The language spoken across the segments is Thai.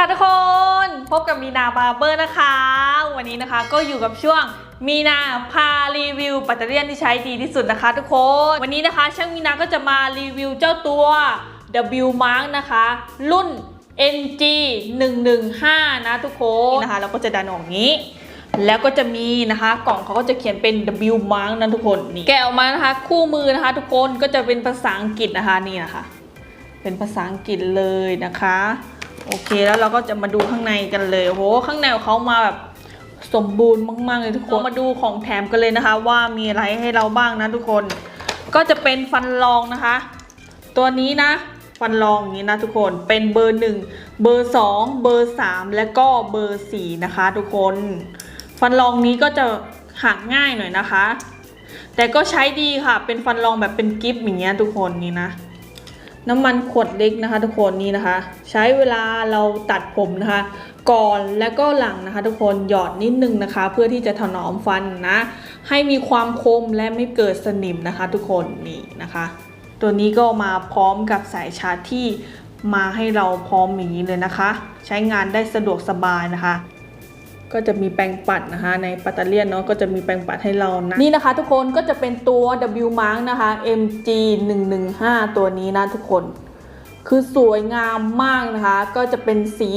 ค่ะทุกคนพบกับมีนาบาร์เบอร์นะคะ วันนี้นะคะก็อยู่กับช่วงมีนาพารีวิวแบตเตอรี่ที่ใช้ดีที่สุดนะคะ ทุกคน วันนี้นะคะ ช่างมีนาก็จะมารีวิวเจ้าตัว W Mark นะคะ รุ่น NG 115นะทุกคนนะคะเราก็จะดันออกอย่างนี้ แล้วก็จะมีนะคะกล่องเขาก็จะเขียนเป็น W Mark นะทุกคนนี่แกะออกมานะคะ คู่มือนะคะ ทุกคนก็จะเป็นภาษาอังกฤษนะคะนี่นะคะ เป็นภาษาอังกฤษเลยนะคะ โอเคแล้วเราก็จะมาดูข้างในกันเลยโอ้โหข้างในของเขามาแบบสมบูรณ์มากๆเลยทุกคนมาดูของแถมกันเลยนะคะ ว่ามีอะไรให้เราบ้างนะทุกคน ก็จะเป็นฟันรองนะคะ ตัวนี้นะ ฟันรองอย่างนี้นะทุกคนเป็นเบอร์หนึ่งเบอร์สองเบอร์สามและก็เบอร์สี่นะคะทุกคน ฟันรองนี้ก็จะหักง่ายหน่อยนะคะ แต่ก็ใช้ดีค่ะเป็นฟันรองแบบเป็นกิฟต์อย่างเงี้ยทุกคนนี่นะ น้ำมันขวดเล็กนะคะทุกคนนี่นะคะ ใช้เวลาเราตัดผมนะคะ ก่อนและก็หลังนะคะ ทุกคนหยอดนิดนึงนะคะ เพื่อที่จะถนอมฟันนะ ให้มีความคมและไม่เกิดสนิมนะคะ ทุกคนนี่นะคะ ตัวนี้ก็มาพร้อมกับสายชาร์จที่มาให้เราพร้อมอย่างนี้เลยนะคะ ใช้งานได้สะดวกสบายนะคะ ก็จะมีแปรงปัดนะคะในปัตเตอร์เลียนเนาะก็จะมีแปรงปัดให้เรานะนี่นะคะทุกคนก็จะเป็นตัว W Mark นะคะ MG 115ตัวนี้นะทุกคน คือสวยงามมากนะคะ ก็จะเป็นสี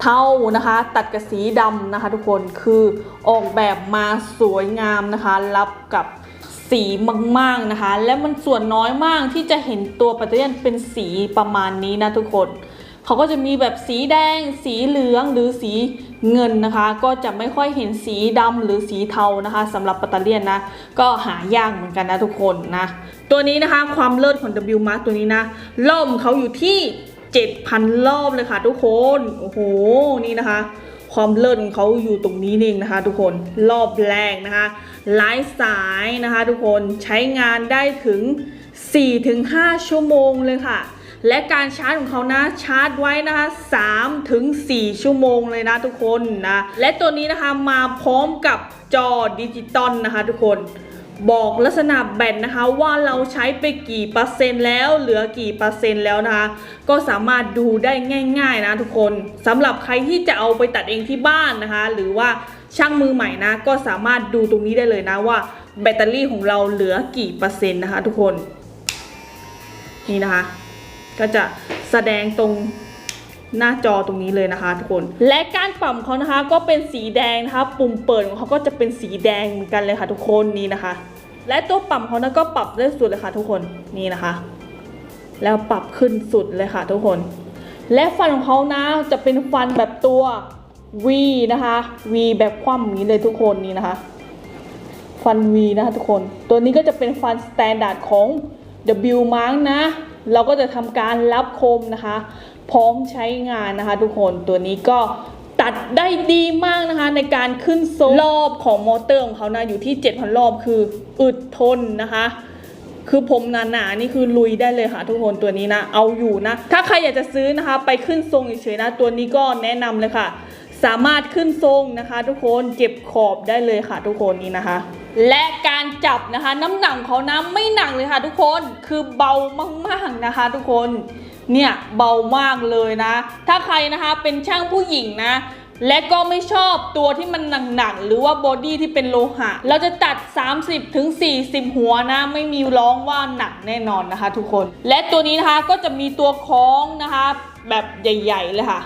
เทานะคะ ตัดกับสีดำนะคะ ทุกคนคือออกแบบมาสวยงามนะคะ รับกับสีมากๆนะคะ และมันส่วนน้อยมากที่จะเห็นตัวปัตเตอร์เลียนเป็นสีประมาณนี้นะทุกคน เขาก็จะมีแบบสีแดง สีเหลืองหรือสีเงินนะคะ ก็จะไม่ค่อยเห็นสีดำหรือสีเทานะคะสำหรับปัตเตอร์เลียนนะ ก็หายากเหมือนกันนะทุกคนนะ ตัวนี้นะคะความเลิศของ W Mark ตัวนี้นะรอบเขาอยู่ที่ 7,000 รอบเลยค่ะทุกคน โอ้โห นี่นะคะ ความเลิศของเขาอยู่ตรงนี้เองนะคะ ทุกคน รอบแรกนะคะหลายสายนะคะ ทุกคน ใช้งานได้ถึง 4-5 ชั่วโมงเลยค่ะ และการชาร์จของเขานะชาร์จไว้นะคะ3ถึง4ชั่วโมงเลยนะทุกคนนะ และตัวนี้นะคะมาพร้อมกับจอดิจิตอลนะคะทุกคนบอกลักษณะแบตนะคะว่าเราใช้ไปกี่เปอร์เซ็นต์แล้วเหลือกี่เปอร์เซ็นต์แล้วนะคะก็สามารถดูได้ง่าย ๆ นะทุกคนสำหรับใครที่จะเอาไปตัดเองที่บ้านนะคะ หรือว่าช่างมือใหม่นะก็สามารถดูตรงนี้ได้เลยนะว่า แบตเตอรี่ของเราเหลือกี่เปอร์เซ็นต์นะคะทุกคนนี่นะคะ ก็จะแสดงตรงหน้าจอตรงนี้เลยนะคะทุกคน และการปรับของเขานะคะก็เป็นสีแดงนะคะ ปุ่มเปิดของเขาก็จะเป็นสีแดงเหมือนกันเลยค่ะทุกคนนี่นะคะ และตัวปรับของเขานะก็ปรับได้สุดเลยค่ะทุกคนนี่นะคะ แล้วปรับขึ้นสุดเลยค่ะทุกคน และฟันของเขานะจะเป็นฟันแบบตัว V นะคะ V แบบคว่ำนี้เลยทุกคนนี่นะคะ ฟัน V นะคะทุกคน ตัวนี้ก็จะเป็นฟันสแตนดาร์ดของ W Mark นะ เราก็จะทำการรับคมนะคะ พร้อมใช้งานนะคะ ทุกคนตัวนี้ก็ตัดได้ดีมากนะคะ ในการขึ้นโซรอบของมอเตอร์ของเขานะอยู่ที่ 7,000 รอบคืออึดทนนะคะคือผมหนาๆนี่คือลุยได้เลยค่ะทุกคนตัวนี้นะ เอาอยู่นะ ถ้าใครอยากจะซื้อนะคะ ไปขึ้นทรงเฉยๆนะ ตัวนี้ก็แนะนำเลยค่ะ สามารถขึ้นทรงนะคะ ทุกคนเก็บขอบได้เลยค่ะ ทุกคนนี่นะคะ และการจับนะคะ น้ำหนักเขานะไม่หนักเลยค่ะ ทุกคนคือเบามากๆนะคะ ทุกคนเนี่ยเบามากเลยนะ ถ้าใครนะคะเป็นช่างผู้หญิงนะ และก็ไม่ชอบตัวที่มันหนักๆหรือว่าบอดี้ที่เป็นโลหะ เราจะตัด 30ถึง40หัวนะ ไม่มีร้องว่าหนักแน่นอนนะคะ ทุกคน และตัวนี้นะคะก็จะมีตัวคล้องนะคะ แบบใหญ่ ๆ เลยค่ะ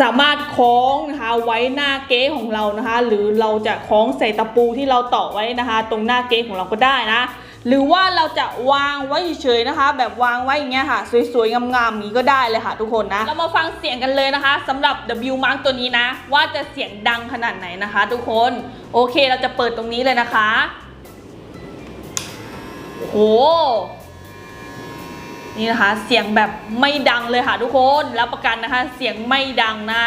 สามารถคล้องนะคะไว้หน้าเก๊ของเรานะคะ หรือเราจะคล้องใส่ตะปูที่เราต่อไว้นะคะ ตรงหน้าเก๊ของเราก็ได้นะหรือว่าเราจะวางไว้เฉยๆนะคะ แบบวางไว้อย่างเงี้ยค่ะ สวยๆงามๆนี้ก็ได้เลยค่ะทุกคนนะเรามาฟังเสียงกันเลยนะคะสำหรับ W Mark ตัวนี้นะ ว่าจะเสียงดังขนาดไหนนะคะ ทุกคนโอเคเราจะเปิดตรงนี้เลยนะคะโอ้ นี่นะคะ เสียงแบบไม่ดังเลยค่ะทุกคนรับประกันนะคะ เสียงไม่ดังนะ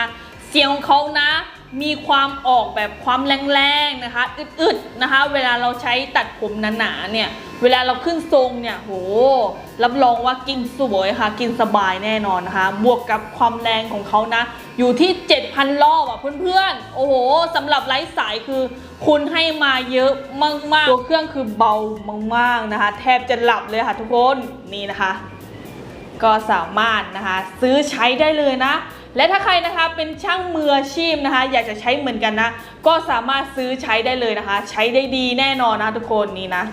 เสียงของเขานะ มีความออกแบบความแรงๆนะคะอึดๆนะคะ เวลาเราใช้ตัดผมหนาๆเนี่ย เวลาเราขึ้นทรงเนี่ยโหรับรองว่ากินสวยค่ะ กินสบายแน่นอนนะคะ บวกกับความแรงของเขานะ อยู่ที่ 7,000 รอบอะเพื่อนๆ โอ้โหสำหรับไร้สายคือคุณให้มาเยอะมากๆ ตัวเครื่องคือเบามากๆนะคะ แทบจะหลับเลยค่ะทุกคนนี่นะคะ ก็สามารถนะคะซื้อใช้ได้เลยนะ และถ้าใครนะคะเป็นช่างมืออาชีพนะคะ อยากจะใช้เหมือนกันนะ ก็สามารถซื้อใช้ได้เลยนะคะ ใช้ได้ดีแน่นอนนะทุกคนนี่นะ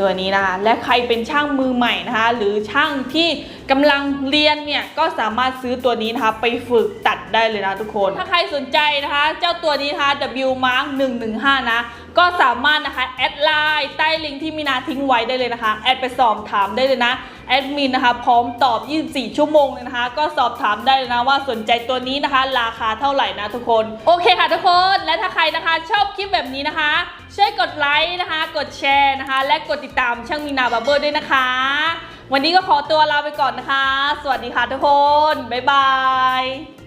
ตัวนี้นะคะและใครเป็นช่างมือใหม่นะคะ หรือช่างที่กำลังเรียนเนี่ยก็สามารถซื้อตัวนี้นะคะไปฝึกตัดได้เลยนะทุกคน ถ้าใครสนใจนะคะ เจ้าตัวนี้นะคะ W Mark 115 นะ ก็สามารถนะคะ แอดไลน์ใต้ลิงก์ที่มีนาทิ้งไว้ได้เลยนะคะ แอดไปสอบถามได้เลยนะ แอดมินนะคะพร้อมตอบ 24 ชั่วโมงเลยนะคะ ก็สอบถามได้เลยนะว่าสนใจตัวนี้นะคะ ราคาเท่าไหร่นะทุกคน โอเคค่ะทุกคนและถ้าใครนะคะ ชอบคลิปแบบนี้นะคะ ช่วยกดไลค์นะคะ กดแชร์นะคะ และกดติดตามช่างมีนาบับเบอร์ด้วยนะคะ วันนี้ก็ขอตัวลาไปก่อนนะคะ สวัสดีค่ะทุกคน บ๊ายบาย